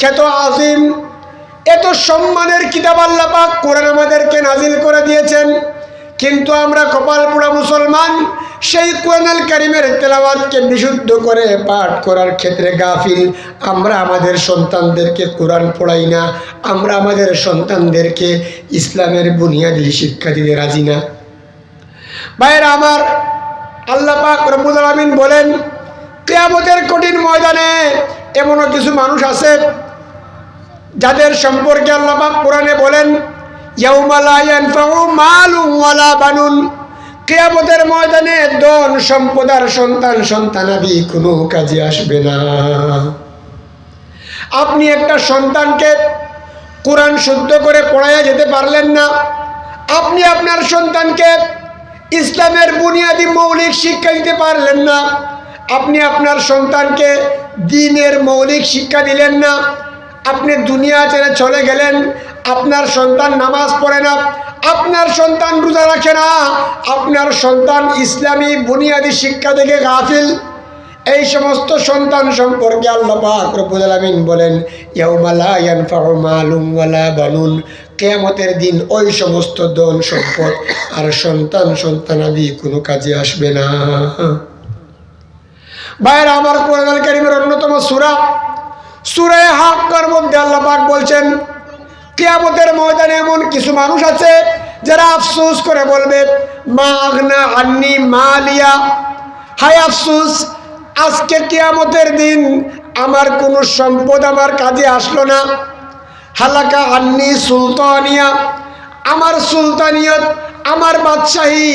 খ্যাত আজিম এত সম্মানের কিতাব আল্লাহ কোরআন আমাদেরকে নাজিল করে দিয়েছেন। কিন্তু আমরা কপাল পোড়া মুসলমান, সেই কোরআনুল কারিমের তেলাওয়াতকে বিশুদ্ধ করে পাঠ করার ক্ষেত্রে গাফিল। আমরা আমাদের সন্তানদেরকে কোরআন পড়াই না, আমরা আমাদের সন্তানদেরকে ইসলামের বুনিয়াদি শিক্ষা দিতে রাজি না। ভাইয়েরা আমার, আল্লাহ পাক রব্বুল আলামিন বলেন, কেয়ামতের কঠিন ময়দানে এমনও কিছু মানুষ আছে যাদের সম্পর্কে আল্লাহ কোরআনে বলেন বানুন। কেয়ামতের ময়দানে ধন সম্পদার সন্তান সন্তানাদি কোনো কাজে আসবে না। আপনি একটা সন্তানকে কোরআন শুদ্ধ করে পড়াইয়া যেতে পারলেন না। আপনি আপনার সন্তানকে ইসলামের বুনিয়াদী মৌলিক শিক্ষা দিতে পারলেন না। আপনি আপনার সন্তানকে দিনের মৌলিক শিক্ষা দিলেন না, আপনি দুনিয়া ছেড়ে চলে গেলেন, আপনার সন্তান নামাজ পড়ে না, আপনার সন্তান রোজা রাখে না, আপনার সন্তান ইসলামী বুনিয়াদী শিক্ষা থেকে গাফিল। এই সমস্ত সন্তান সম্পর্কে আল্লাহ বলেন, ইয়াউমা লা ইয়ানফাউ বানুন। দিন ওই সমস্ত ধন সম্পদ আর সন্তান সন্তানাদি কোনো কাজে আসবে না। ভাইয়েরা, আমার কোরআন কারিমের অন্যতম সুরা সূরা হাক্কার মধ্যে আল্লাহ পাক বলছেন, কিয়ামতের ময়দানে এমন কিছু মানুষ আছে যারা আফসোস করে বলবে, মা আন্নি মালিয়া। হায় আফসোস, আজকে কিয়ামতের দিন আমার কোনো সম্পদ আমার কাজে আসলো না। হালাকা আন্নি সুলতানিয়া। আমার সুলতানিয়ত আমার বাদশাহী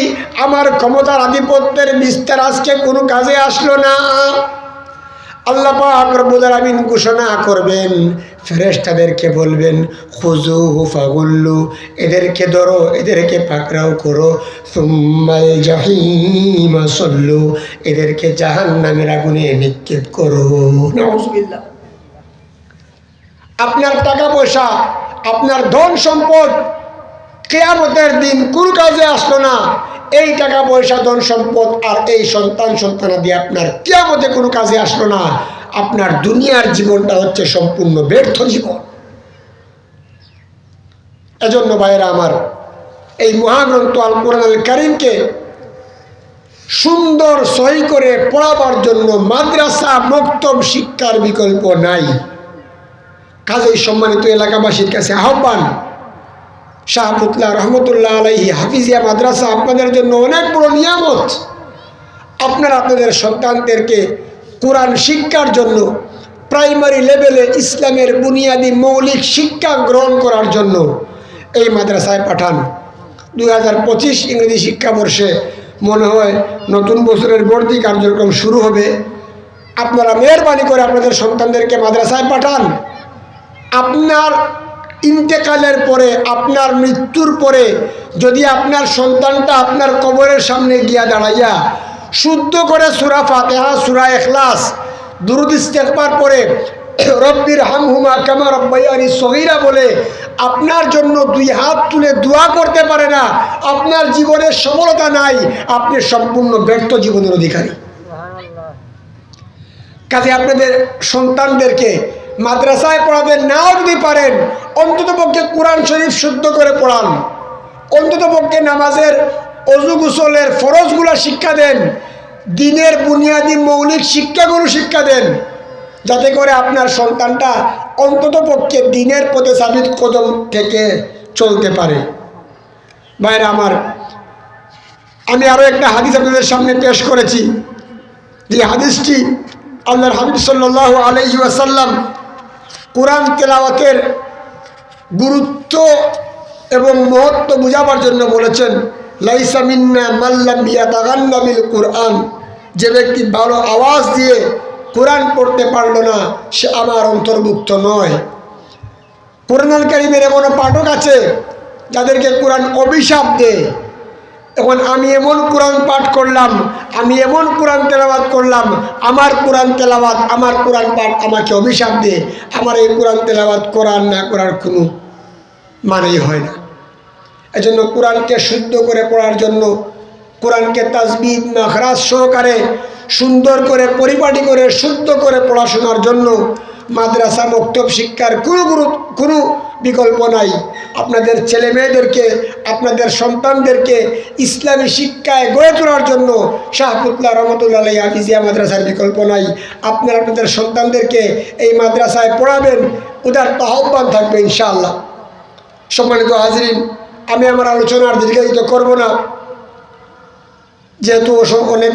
আমার ক্ষমতার আধিপত্যের বিস্তার আজকে কোনো কাজে আসলো না। আল্লাহ পাক রব্বুল আলামিন ঘোষণা করবেন ফেরেশতাদেরকে বলবেন খুজু ফাগুল্লু এদেরকে ধরো এদেরকে পাকড়াও করো। সুম্মাল জাহিমা সল্লু এদেরকে জাহান্নামের আগুনে নিক্ষেপ করো। আপনার টাকা পয়সা আপনার ধন সম্পদ কেয়ামতের দিন কোন কাজে আসলো না? এই টাকা পয়সা, ধন সম্পদ আর এই সন্তান সন্তানাদি আপনার কেয়ামতে কোনো কাজে আসলো না। আপনার দুনিয়ার জীবনটা হচ্ছে সম্পূর্ণ ব্যর্থ জীবন। এজন্য ভাইয়েরা আমার, এই মহাগ্রন্থ আল কোরআন আল কারিমকে সুন্দর সহি করে পড়াবার জন্য মাদ্রাসা মক্তব শিক্ষার বিকল্প নাই। কাজেই সম্মানিত এলাকাবাসীর কাছে আহ্বান শাহপুতলা রহমতুল্লাহ আলাইহি হাফিজিয়া মাদ্রাসা আপনাদের জন্য অনেক বড় নিয়ামত। আপনারা আপনাদের সন্তানদেরকে কোরআন শিক্ষার জন্য, প্রাইমারি লেভেলে ইসলামের বুনিয়াদী মৌলিক শিক্ষা গ্রহণ করার জন্য এই মাদ্রাসায় পাঠান। দুই হাজার পঁচিশ ইংরেজি শিক্ষাবর্ষে মনে হয় নতুন বছরের ভর্তি কার্যক্রম শুরু হবে। আপনারা মেহরবানি করে আপনাদের সন্তানদেরকে মাদ্রাসায় পাঠান। আপনার ইন্তেকালের পরে, আপনার মৃত্যুর পরে যদি আপনার সন্তানটা আপনার কবরের সামনে গিয়া দাঁড়াইয়া শুদ্ধ করে সুরা ফাতেহা, সুরা এখলাস দুরুদ ইস্তেকবার পরে রব্বির হামহুমা কামা রব্বাইয়ানি সহিরা বলে, আপনার জন্য দুই হাত তুলে দোয়া করতে পারে না, আপনার জীবনের সফলতা নাই, আপনি সম্পূর্ণ ব্যর্থ জীবনের অধিকারী। কাজে আপনাদের সন্তানদেরকে মাদ্রাসায় পড়াবেন নাও যদি পারেন অন্তত পক্ষে কোরআন শরীফ শুদ্ধ করে পড়ান। অন্তত পক্ষে নামাজের অজু গুসলের ফরজগুলো শিক্ষা দেন। দিনের বুনিয়াদি মৌলিক শিক্ষাগুলো শিক্ষা দেন। যাতে করে আপনার সন্তানটা অন্তত পক্ষে দিনের পথে সাবিত কদম থেকে চলতে পারে। ভাইরা আমার, আমি আরও একটা হাদিস আপনাদের সামনে পেশ করেছি। যে হাদিসটি আল্লাহর হাবিব সাল্লাহ আলহি আসাল্লাম কোরআন তেলাওয়াতের গুরুত্ব এবং মহত্ব বুঝাবার জন্য বলেছেন, লাইসা মিন্না মাল্লাম বিয়া তাগান্নামিল কোরআন। যে ব্যক্তি ভালো আওয়াজ দিয়ে কোরআন পড়তে পারল না, সে আমার অন্তর্ভুক্ত নয়। কোরআন কারিমের এমন পাঠক আছে, যাদেরকে কোরআন অভিশাপ দেয়। এখন আমি এমন কোরআন পাঠ করলাম, আমি এমন কোরআন তেলাবাদ করলাম, আমার কোরআন তেলাবাদ আমার কোরআন পাঠ আমাকে অভিশাপ দিয়ে। আমার এই কোরআন তেলাবাদ করার না করার কোনো মানেই হয় না। এজন্য কোরআনকে শুদ্ধ করে পড়ার জন্য, কোরআনকে তাজবিদ মাখরাজ সহকারে সুন্দর করে, পরিপাটি করে, শুদ্ধ করে পড়াশোনার জন্য মাদ্রাসা, মক্তব শিক্ষার কোনো গুরু কোনো বিকল্প নাই। আপনাদের ছেলে মেয়েদেরকে, আপনাদের সন্তানদেরকে ইসলামী শিক্ষায় গড়ে তোলার জন্য শাহপুতলা রহমতুল্লাহ হাফিজিয়া মাদ্রাসার বিকল্প নাই। আপনারা আপনাদের সন্তানদেরকে এই মাদ্রাসায় পড়াবেন ওদের আহ্বান থাকবে ইনশাআল্লাহ। সম্মানিত হাজরিন, আমি আমার আলোচনার দীর্ঘায়িত করব না। যেহেতু অনেক